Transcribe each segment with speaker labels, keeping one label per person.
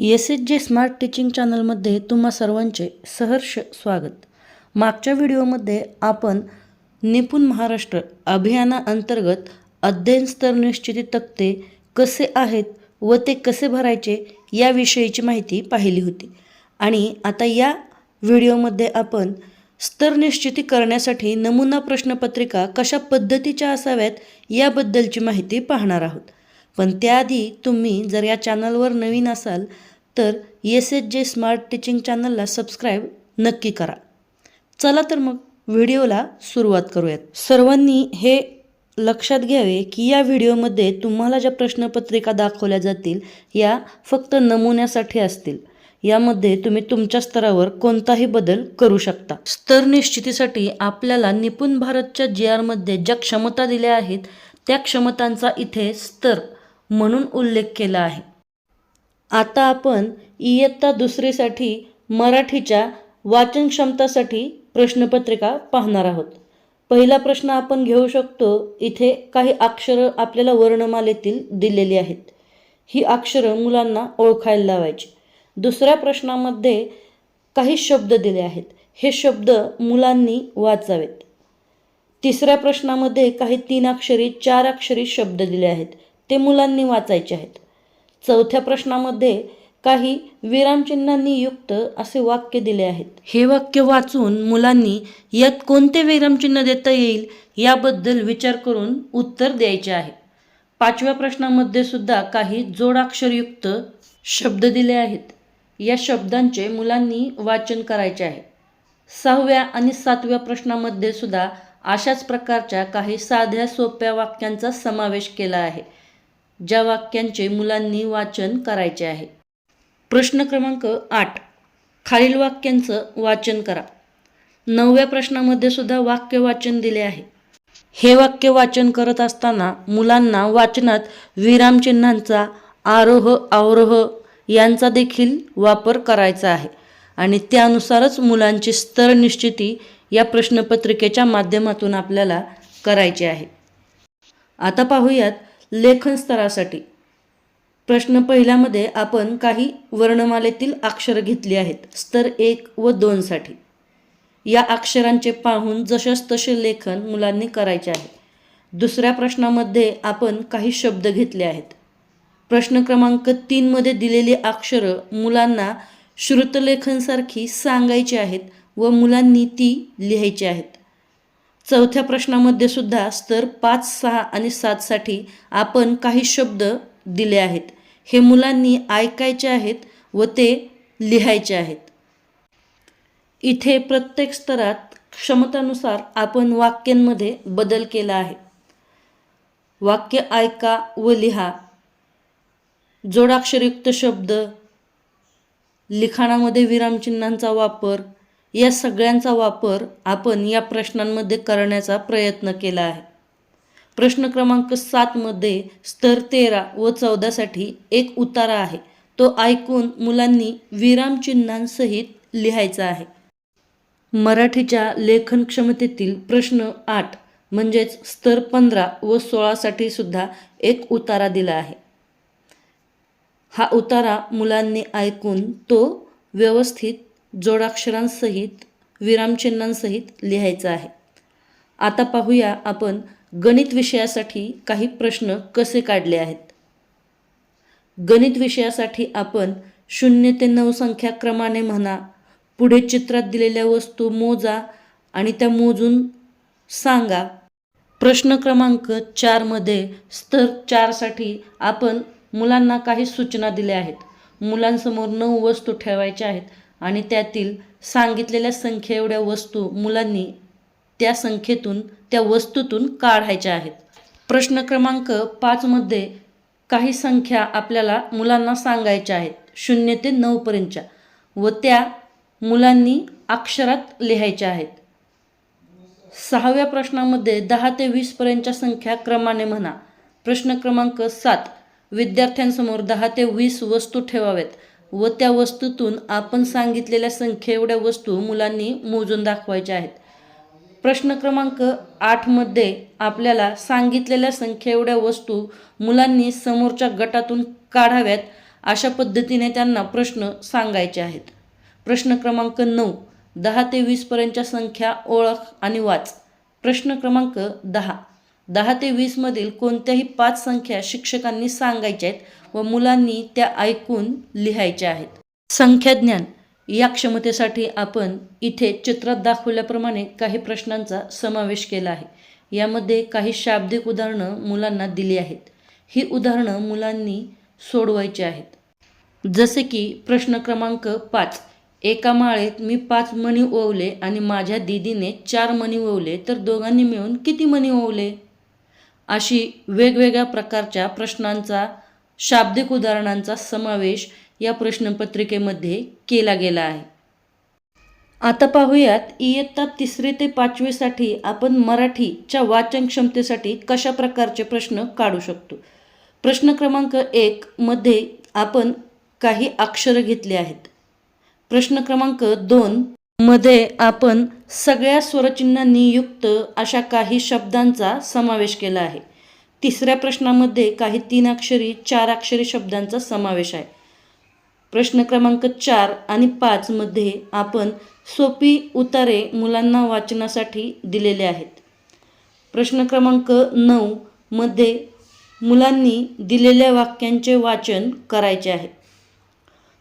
Speaker 1: S H J smart teaching चॅनलमध्ये तुम्हा सर्वांचे सहर्ष स्वागत. मागच्या व्हिडिओमध्ये आपण निपुण महाराष्ट्र अभियानाअंतर्गत अध्ययनस्तर निश्चिती तक्ते कसे आहेत व ते कसे भरायचे याविषयीची माहिती पाहिली होती. आणि आता या व्हिडिओमध्ये आपण स्तर निश्चिती करण्यासाठी नमुना प्रश्नपत्रिका कशा पद्धतीच्या असाव्यात याबद्दलची माहिती पाहणार आहोत. पण त्याआधी तुम्ही जर या चॅनलवर नवीन असाल तर S H J smart teaching चॅनलला सबस्क्राईब नक्की करा. चला तर मग व्हिडिओला सुरुवात करूयात. सर्वांनी हे लक्षात घ्यावे की या व्हिडिओमध्ये तुम्हाला ज्या प्रश्नपत्रिका दाखवल्या जातील या फक्त नमुन्यासाठी असतील. यामध्ये तुम्ही तुमच्या स्तरावर कोणताही बदल करू शकता. स्तर निश्चितीसाठी आपल्याला निपुण भारतच्या जी आरमध्ये ज्या क्षमता दिल्या आहेत त्या क्षमतांचा इथे स्तर म्हणून उल्लेख केला आहे. आता आपण इयत्ता दुसरीसाठी मराठीच्या वाचन क्षमतासाठी प्रश्नपत्रिका पाहणार आहोत. पहिला प्रश्न आपण घेऊ शकतो इथे काही अक्षरं आपल्याला वर्णमालेतील दिलेली आहेत. ही अक्षरं मुलांना ओळखायला लावायची. दुसऱ्या प्रश्नामध्ये काही शब्द दिले आहेत. हे शब्द मुलांनी वाचावेत. तिसऱ्या प्रश्नामध्ये काही तीन अक्षरी चार अक्षरी शब्द दिले आहेत. ते मुलांनी वाचायचे आहेत. चौथ्या प्रश्नामध्ये काही विरामचिन्हांनी युक्त असे वाक्य दिले आहेत. हे वाक्य वाचून मुलांनी यात कोणते विरामचिन्ह देता येईल याबद्दल विचार करून उत्तर द्यायचे आहे. पाचव्या प्रश्नामध्ये सुद्धा काही जोडाक्षरयुक्त शब्द दिले आहेत. या शब्दांचे मुलांनी वाचन करायचे आहे. सहाव्या आणि सातव्या प्रश्नामध्ये सुद्धा अशाच प्रकारच्या काही साध्या सोप्या वाक्यांचा समावेश केला आहे. ज्या वाक्यांचे मुलांनी वाचन करायचे आहे. प्रश्न क्रमांक आठ. खालील वाक्यांचं वाचन करा. नवव्या प्रश्नामध्ये सुद्धा वाक्य वाचन दिले आहे. हे वाक्य वाचन करत असताना मुलांना वाचनात विरामचिन्हांचा आरोह अवरोह यांचा देखील वापर करायचा आहे. आणि त्यानुसारच मुलांची स्तर निश्चिती या प्रश्नपत्रिकेच्या माध्यमातून आपल्याला करायची आहे. आता पाहूयात लेखन स्तरासाठी. प्रश्न पहिल्यामध्ये आपण काही वर्णमालेतील अक्षरं घेतली आहेत. स्तर एक व दोनसाठी या अक्षरांचे पाहून जसेच तसे लेखन मुलांनी करायचे आहे. दुसऱ्या प्रश्नामध्ये आपण काही शब्द घेतले आहेत. प्रश्न क्रमांक तीनमध्ये दिलेली अक्षरं मुलांना श्रुतलेखनसारखी सांगायची आहेत व मुलांनी ती लिहायची आहेत. चौथ्या प्रश्नामध्ये सुद्धा स्तर पाच सहा आणि सातसाठी आपण काही शब्द दिले आहेत. हे मुलांनी ऐकायचे आहेत व ते लिहायचे आहेत. इथे प्रत्येक स्तरात क्षमतानुसार आपण वाक्यांमध्ये बदल केला आहे. वाक्य ऐका व लिहा. जोडाक्षरयुक्त शब्द. लिखाणामध्ये विरामचिन्हांचा वापर. या सगळ्यांचा वापर आपण या प्रश्नांमध्ये करण्याचा प्रयत्न केला आहे. प्रश्न क्रमांक सातमध्ये स्तर तेरा व चौदासाठी एक उतारा आहे. तो ऐकून मुलांनी विरामचिन्हांसहित लिहायचा आहे. मराठीच्या लेखन क्षमतेतील प्रश्न आठ म्हणजेच स्तर पंधरा व सोळासाठी सुद्धा एक उतारा दिला आहे. हा उतारा मुलांनी ऐकून तो व्यवस्थित जोडाक्षरांसहित विरामचिन्हांसहित लिहायचं आहे. आता पाहूया आपण गणित विषयासाठी काही प्रश्न कसे काढले आहेत. गणित विषयासाठी आपण शून्य ते नऊ संख्या क्रमाने म्हणा पुढे चित्रात दिलेल्या वस्तू मोजा आणि त्या मोजून सांगा. प्रश्न क्रमांक चारमध्ये स्तर चारसाठी आपण मुलांना काही सूचना दिल्या आहेत. मुलांसमोर नऊ वस्तू ठेवायच्या आहेत. आणि त्यातील सांगितलेल्या संख्ये एवढ्या वस्तू मुलांनी त्या संख्येतून त्या वस्तूतून काढायच्या आहेत. प्रश्न क्रमांक पाचमध्ये काही संख्या आपल्याला मुलांना सांगायच्या आहेत. शून्य ते नऊपर्यंतच्या व त्या मुलांनी अक्षरात लिहायच्या आहेत. सहाव्या प्रश्नामध्ये दहा ते वीसपर्यंतच्या संख्या क्रमाने म्हणा. प्रश्न क्रमांक सात. विद्यार्थ्यांसमोर दहा ते वीस वस्तू ठेवाव्यात. व त्या वस्तूतून आपण सांगितलेल्या संख्ये एवढ्या वस्तू मुलांनी मोजून दाखवायच्या आहेत. प्रश्न क्रमांक आठमध्ये आपल्याला सांगितलेल्या संख्या एवढ्या वस्तू मुलांनी समोरच्या गटातून काढाव्यात अशा पद्धतीने त्यांना प्रश्न सांगायचे आहेत. प्रश्न क्रमांक नऊ दहा ते वीसपर्यंतच्या संख्या ओळख आणि वाच. प्रश्न क्रमांक दहा दहा ते वीसमधील कोणत्याही पाच संख्या शिक्षकांनी सांगायच्या आहेत व मुलांनी त्या ऐकून लिहायच्या आहेत. संख्याज्ञान या क्षमतेसाठी आपण इथे चित्रात दाखवल्याप्रमाणे काही प्रश्नांचा समावेश केला आहे. यामध्ये काही शाब्दिक उदाहरणं मुलांना दिली आहेत. ही उदाहरणं मुलांनी सोडवायची आहेत. जसे की प्रश्न क्रमांक पाच एका माळेत मी पाच मणी ओवले आणि माझ्या दीदीने चार मणी ओवले तर दोघांनी मिळून किती मणी ओवले? अशी वेगवेगळ्या प्रकारच्या प्रश्नांचा शाब्दिक उदाहरणांचा समावेश या प्रश्नपत्रिकेमध्ये केला गेला आहे. आता पाहूयात इयत्ता तिसरी ते पाचवीसाठी आपण मराठीच्या वाचन क्षमतेसाठी कशा प्रकारचे प्रश्न काढू शकतो? प्रश्न क्रमांक एक मध्ये आपण काही अक्षरं घेतली आहेत. प्रश्न क्रमांक दोन मध्ये आपण सगळ्या स्वरचिन्हांनी युक्त अशा काही शब्दांचा समावेश केला आहे. तिसऱ्या प्रश्नामध्ये काही तीन अक्षरी चार अक्षरी शब्दांचा समावेश आहे. प्रश्न क्रमांक चार आणि पाचमध्ये आपण सोपी उतारे मुलांना वाचनासाठी दिलेले आहेत. प्रश्न क्रमांक नऊ मध्ये मुलांनी दिलेल्या वाक्यांचे वाचन करायचे आहे.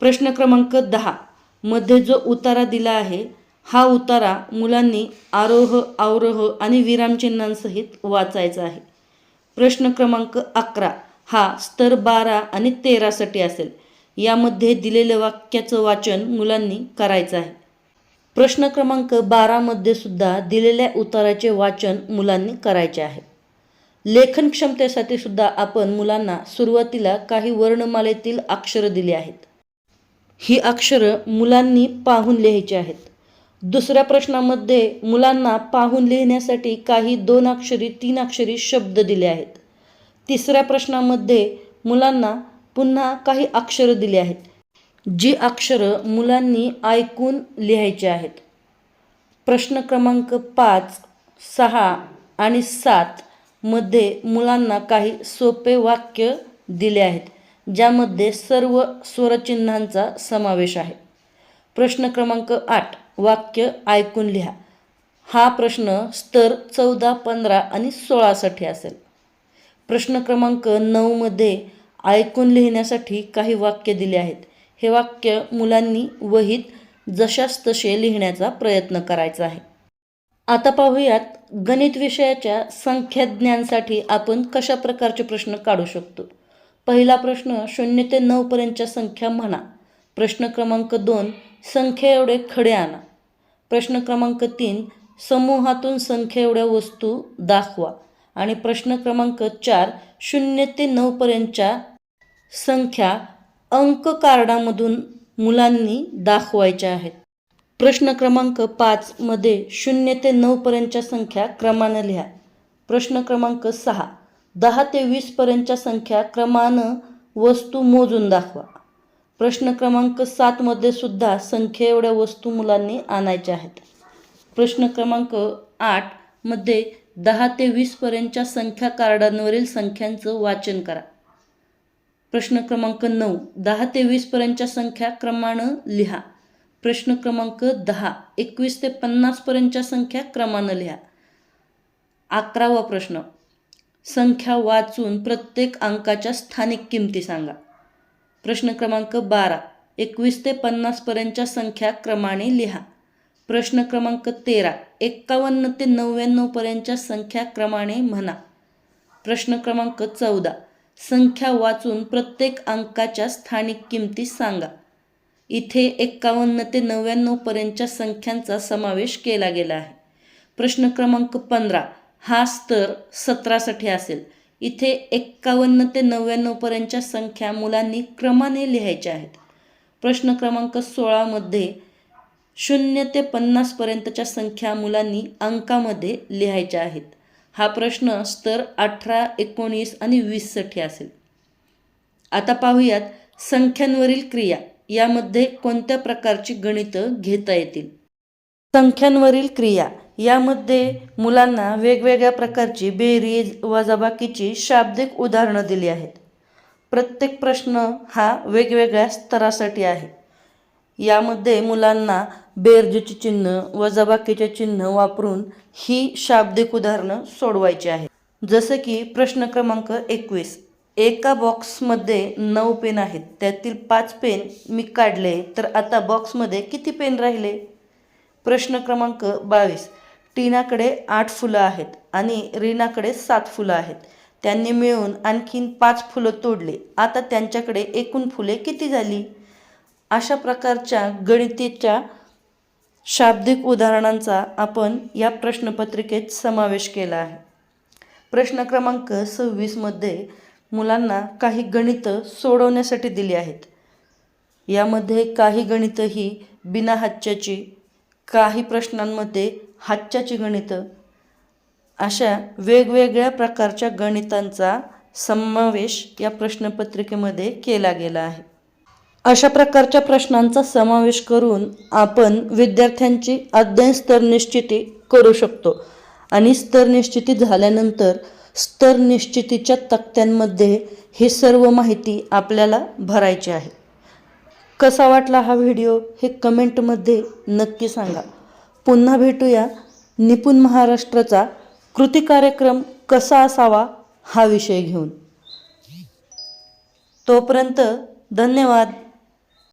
Speaker 1: प्रश्न क्रमांक दहा मध्ये जो उतारा दिला आहे हा उतारा मुलांनी आरोह अवरोह आणि विरामचिन्हांसहित वाचायचा आहे. प्रश्न क्रमांक अकरा हा स्तर बारा आणि तेरासाठी असेल. यामध्ये दिलेल्या वाक्याचं वाचन मुलांनी करायचं आहे. प्रश्न क्रमांक बारामध्ये सुद्धा दिलेल्या उताराचे वाचन मुलांनी करायचे आहे. लेखन क्षमतेसाठी सुद्धा आपण मुलांना सुरुवातीला काही वर्णमालेतील अक्षरं दिली आहेत. ही अक्षरं मुलांनी पाहून लिहायची आहेत. दुसऱ्या प्रश्नामध्ये मुलांना पाहून लिहिण्यासाठी काही दोन अक्षरी तीन अक्षरी शब्द दिले आहेत. तिसऱ्या प्रश्नामध्ये मुलांना पुन्हा काही अक्षरं दिली आहेत जी अक्षरं मुलांनी ऐकून लिहायची आहेत. प्रश्न क्रमांक पाच सहा आणि सात मध्ये मुलांना काही सोपे वाक्य दिले आहेत. ज्यामध्ये सर्व स्वरचिन्हांचा समावेश आहे. प्रश्न क्रमांक आठ वाक्य ऐकून लिहा. हा प्रश्न स्तर चौदा पंधरा आणि सोळासाठी असेल. प्रश्न क्रमांक नऊमध्ये ऐकून लिहिण्यासाठी काही वाक्य दिले आहेत. हे वाक्य मुलांनी वहीत जशास तसे लिहिण्याचा प्रयत्न करायचा आहे. आता पाहूयात गणित विषयाच्या संख्याज्ञांसाठी आपण कशा प्रकारचे प्रश्न काढू शकतो? पहिला प्रश्न शून्य ते नऊपर्यंतच्या संख्या म्हणा. प्रश्न क्रमांक दोन संख्या एवढे खडे आणा. प्रश्न क्रमांक तीन समूहातून संख्या एवढ्या वस्तू दाखवा. आणि प्रश्न क्रमांक चार शून्य ते नऊपर्यंतच्या संख्या अंक कार्डामधून मुलांनी दाखवायच्या आहेत. प्रश्न क्रमांक पाचमध्ये शून्य ते नऊपर्यंतच्या संख्या क्रमानं लिहा. प्रश्न क्रमांक सहा दहा ते वीसपर्यंतच्या संख्या क्रमानं वस्तू मोजून दाखवा. प्रश्न क्रमांक सातमध्ये सुद्धा संख्या एवढ्या वस्तू मुलांनी आणायच्या आहेत. प्रश्न क्रमांक आठमध्ये दहा ते वीसपर्यंतच्या संख्या कार्डांवरील संख्यांचं वाचन करा. प्रश्न क्रमांक नऊ दहा ते वीसपर्यंतच्या संख्या क्रमानं लिहा. प्रश्न क्रमांक दहा एकवीस ते पन्नासपर्यंतच्या संख्या क्रमानं लिहा. अकरावा प्रश्न संख्या वाचून प्रत्येक अंकाच्या स्थानिक किमती सांगा. प्रश्न क्रमांक बारा. एकवीस ते पन्नासपर्यंतच्या संख्या क्रमाने लिहा. प्रश्न क्रमांक तेरा. एक्कावन्न ते नव्याण्णवपर्यंतच्या संख्या क्रमाने म्हणा. प्रश्न क्रमांक चौदा. संख्या वाचून प्रत्येक अंकाच्या स्थानिक किमती सांगा. इथे एक्कावन्न ते नव्याण्णवपर्यंतच्या संख्यांचा समावेश केला गेला आहे. प्रश्न क्रमांक पंधरा. हा स्तर सतरासाठी असेल. इथे एक्कावन्न ते नव्याण्णवपर्यंतच्या संख्या मुलांनी क्रमाने लिहायच्या आहेत. प्रश्न क्रमांक सोळामध्ये शून्य ते पन्नासपर्यंतच्या संख्या मुलांनी अंकामध्ये लिहायच्या आहेत. हा प्रश्न स्तर अठरा एकोणीस आणि वीससाठी असेल. आता पाहूयात संख्यांवरील क्रिया. यामध्ये कोणत्या प्रकारची गणितं घेता येतील? संख्यांवरील क्रिया. यामध्ये मुलांना वेगवेगळ्या प्रकारची बेरीज वजाबाकीची शाब्दिक उदाहरणं दिली आहेत. प्रत्येक प्रश्न हा वेगवेगळ्या स्तरासाठी आहे. यामध्ये मुलांना बेरजेचे चिन्ह वजाबाकीचे चिन्ह वापरून ही शाब्दिक उदाहरणं सोडवायची आहेत. जसं की प्रश्न क्रमांक एकवीस. एका बॉक्समध्ये नऊ पेन आहेत. त्यातील पाच पेन मी काढले. तर आता बॉक्समध्ये किती पेन राहिले? प्रश्न क्रमांक बावीस. टीनाकडे आठ फुलं आहेत आणि रीनाकडे सात फुलं आहेत. त्यांनी मिळून आणखीन पाच फुलं तोडली. आता त्यांच्याकडे एकूण फुले किती झाली? अशा प्रकारच्या गणितीच्या शाब्दिक उदाहरणांचा आपण या प्रश्नपत्रिकेत समावेश केला आहे. प्रश्न क्रमांक सव्वीसमध्ये मुलांना काही गणितं सोडवण्यासाठी दिली आहेत. यामध्ये काही गणितं ही बिना हाच्याची काही प्रश्नांमध्ये हातच्याची गणितं. अशा वेगवेगळ्या प्रकारच्या गणितांचा समावेश या प्रश्नपत्रिकेमध्ये केला गेला आहे. अशा प्रकारच्या प्रश्नांचा समावेश करून आपण विद्यार्थ्यांची अध्ययन स्तर निश्चिती करू शकतो आणि स्तर निश्चिती झाल्यानंतर स्तर निश्चितीच्या तक्त्यांमध्ये ही सर्व माहिती आपल्याला भरायची आहे. कसा वाटला हा व्हिडिओ हे कमेंटमध्ये नक्की सांगा. पुन्हा भेटूया निपुण महाराष्ट्राचा कृती कार्यक्रम कसा असावा हा विषय घेऊन. तोपर्यंत धन्यवाद.